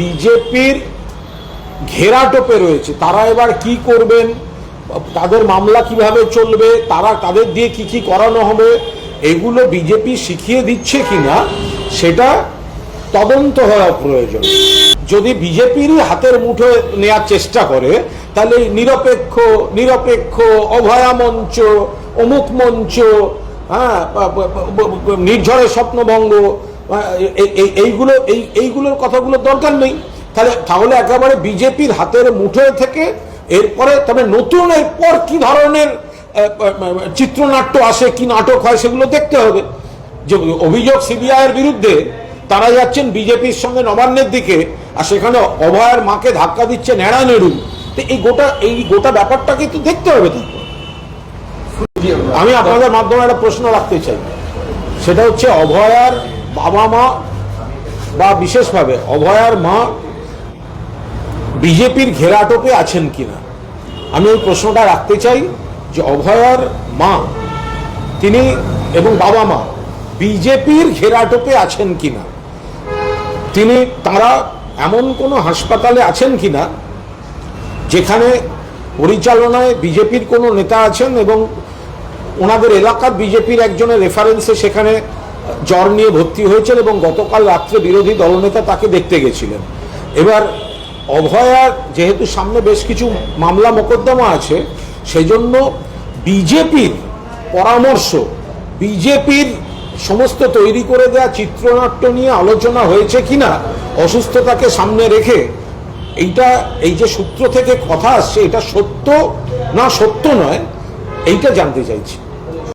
বিজেপির ঘেরাটোপে রয়েছে। তারা এবার কি করবেন? তাদের মামলা কীভাবে চলবে? তারা তাদের দিয়ে কি কি করানো হবে? এগুলো বিজেপি শিখিয়ে দিচ্ছে কিনা, সেটা তদন্ত হওয়া প্রয়োজন। যদি বিজেপিরই হাতের মুঠো নেয়ার চেষ্টা করে, তাহলে নিরপেক্ষ নিরপেক্ষ, অভয়া মঞ্চ, অমুক মঞ্চ হ্যাঁ নির্ঝরের স্বপ্নভঙ্গ এইগুলো, এই, এইগুলোর কথাগুলো দরকার নেই। তাহলে তাহলে একেবারে বিজেপির হাতের মুঠোয় থেকে এরপরে তবে নতুন এরপর কি ধরনের চিত্রনাট্য আসে, কি নাটক হয়, সেগুলো দেখতে হবে। যে অভিযোগ সিবিআই এর বিরুদ্ধে তারা যাচ্ছেন বিজেপির সঙ্গে নবান্নের দিকে, আর সেখানে অভয়ের মাকে ধাক্কা দিচ্ছে ন্যাড়া নেড়ু। তো এই গোটা এই গোটা ব্যাপারটাকে তো দেখতে হবে আমি আপনাদের মাধ্যমে একটা প্রশ্ন রাখতে চাই। সেটা হচ্ছে অভয়ার বাবা মা বা বিশেষভাবে অভয়ার মা বিজেপির ঘেরাটোপে আছেন কিনা? আমি ওই প্রশ্নটা রাখতে চাই যে অভয়ার মা তিনি এবং বাবা মা বিজেপির ঘেরাটোপে আছেন কিনা? তিনি তারা এমন কোনো হাসপাতালে আছেন কিনা যেখানে পরিচালনায় বিজেপির কোনো নেতা আছেন এবং ওনাদের এলাকার বিজেপির একজনের রেফারেন্সে সেখানে জ্বর নিয়ে ভর্তি হয়েছেন এবং গতকাল রাত্রে বিরোধী দলনেতা তাকে দেখতে গেছিলেন। এবার অভয়ার যেহেতু সামনে বেশ কিছু মামলা মোকদ্দমা আছে, সেজন্য বিজেপির পরামর্শ, বিজেপির সমস্ত তৈরি করে দেওয়া চিত্রনাট্য নিয়ে আলোচনা হয়েছে কিনা, অসুস্থতাকে সামনে রেখে, এইটা, এই যে সূত্র থেকে কথা আসছে, এটা সত্য না সত্য নয়, এইটা জানতে চাইছি।